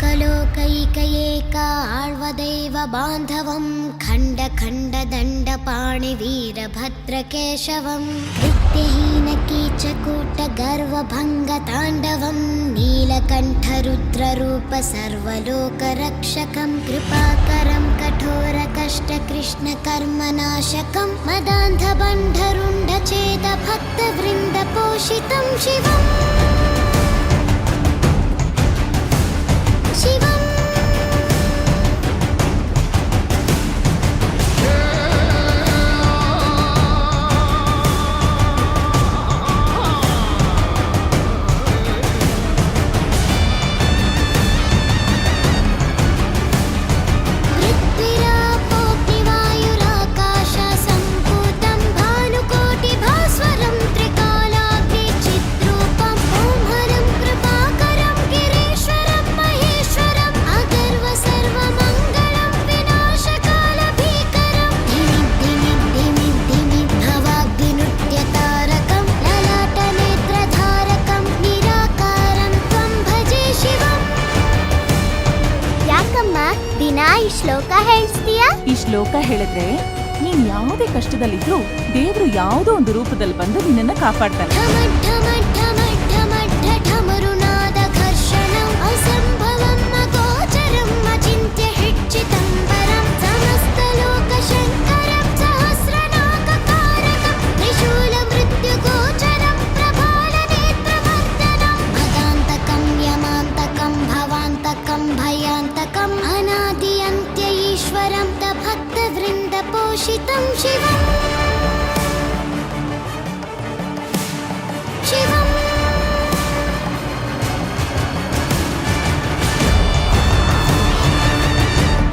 लोकलोकैकयेक आळ्वदैव बान्धवं खण्ड खण्ड दण्ड पाणिवीरभद्रकेशवं विद्यहीनकीचकूट गर्वभङ्गताण्डवं नीलकण्ठरुद्ररूप सर्वलोकरक्षकं कृपाकरं कठोरकष्टकृष्णकर्मनाशकं मदान्धबन्धरुण्डचेत भक्तवृन्दपोषितं शिवम् शिवम् ದಿನ ಈ ಶ್ಲೋಕ ಹೇಳ್ತೀಯಾ? ಈ ಶ್ಲೋಕ ಹೇಳಿದ್ರೆ ನೀನ್ ಯಾವುದೇ ಕಷ್ಟದಲ್ಲಿದ್ರೂ ದೇವರು ಯಾವುದೋ ಒಂದು ರೂಪದಲ್ಲಿ ಬಂದು ನಿನ್ನನ್ನ ಕಾಪಾಡ್ತಾನೆ. भवान्तकं भयान्तकम् अनादि अन्त्य ईश्वरं त भक्तवृन्दपोषितं शिवम्